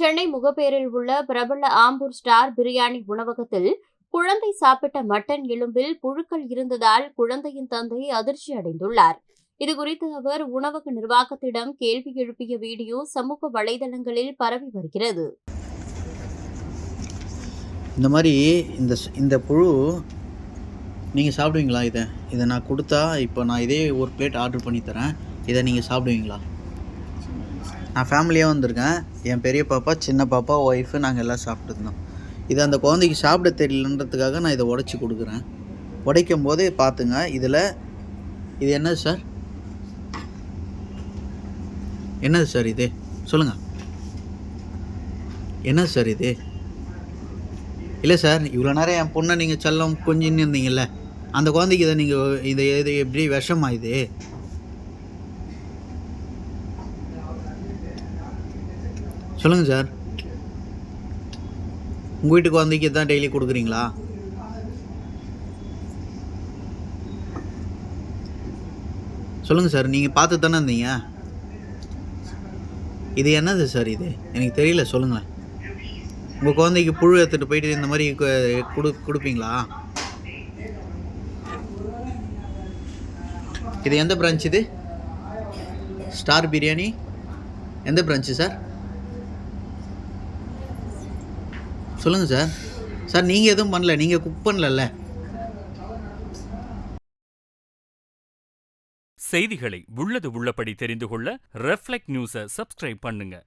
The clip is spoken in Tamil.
சென்னை முகப்பேரில் உள்ள பிரபல ஆம்பூர் ஸ்டார் பிரியாணி உணவகத்தில் குழந்தை சாப்பிட்ட மட்டன் எலும்பில் புழுக்கள் இருந்ததால் குழந்தையின் தந்தை அதிர்ச்சி அடைந்துள்ளார். இதுகுறித்து அவர் உணவக நிர்வாகத்திடம் கேள்வி எழுப்பிய வீடியோ சமூக வலைதளங்களில் பரவி வருகிறது. இந்த மாதிரி இந்த இந்த புழு நீங்கள் சாப்பிடுவீங்களா இதை? இதை நான் கொடுத்தா இப்போ நான் இதே ஒரு பிளேட் ஆர்டர் பண்ணி தரேன். இதை நீங்கள் சாப்பிடுவீங்களா? நான் ஃபேமிலியாக வந்திருக்கேன். என் பெரிய பாப்பா சின்ன பாப்பா ஒய்ஃபு நாங்கள் எல்லாம் சாப்பிட்டுருந்தோம். இது அந்த குழந்தைக்கு சாப்பிட தெரியலன்றதுக்காக நான் இதை உடச்சி கொடுக்குறேன். உடைக்கும் போது பார்த்துங்க இதில் இது என்னது சார் என்னது சார் இது? சொல்லுங்கள் என்னது சார் இது? இல்லை சார் இவ்வளோ நேரம் என் பொண்ணை நீங்கள் செல்லம் கொஞ்சின்னு இருந்தீங்கல்ல. அந்த குழந்தைக்கு இதை நீங்கள் இதை இது எப்படி விஷமா இது? சொல்லுங்கள் சார். உங்கள் வீட்டு குழந்தைக்கு தான் டெய்லி கொடுக்குறீங்களா? சொல்லுங்கள் சார் நீங்கள் பார்த்து தானே இருந்தீங்க? இது என்னது சார் இது? எனக்கு தெரியல சொல்லுங்களேன். உங்கள் குழந்தைக்கு புழு எடுத்துகிட்டு போயிட்டு இந்த மாதிரி கொடு கொடுப்பீங்களா? இது எந்த பிரான்ச் இது? ஸ்டார் பிரியாணி எந்த பிரான்ச்சு சார்? சொல்லுங்கள் சார். சார் நீங்கள் எதுவும் பண்ணல நீங்கள் குக் பண்ணலல்ல? செய்திகளை உள்ளது உள்ளபடி தெரிந்து கொள்ள ரெஃப்ளெக்ட் நியூஸை சப்ஸ்கிரைப் பண்ணுங்கள்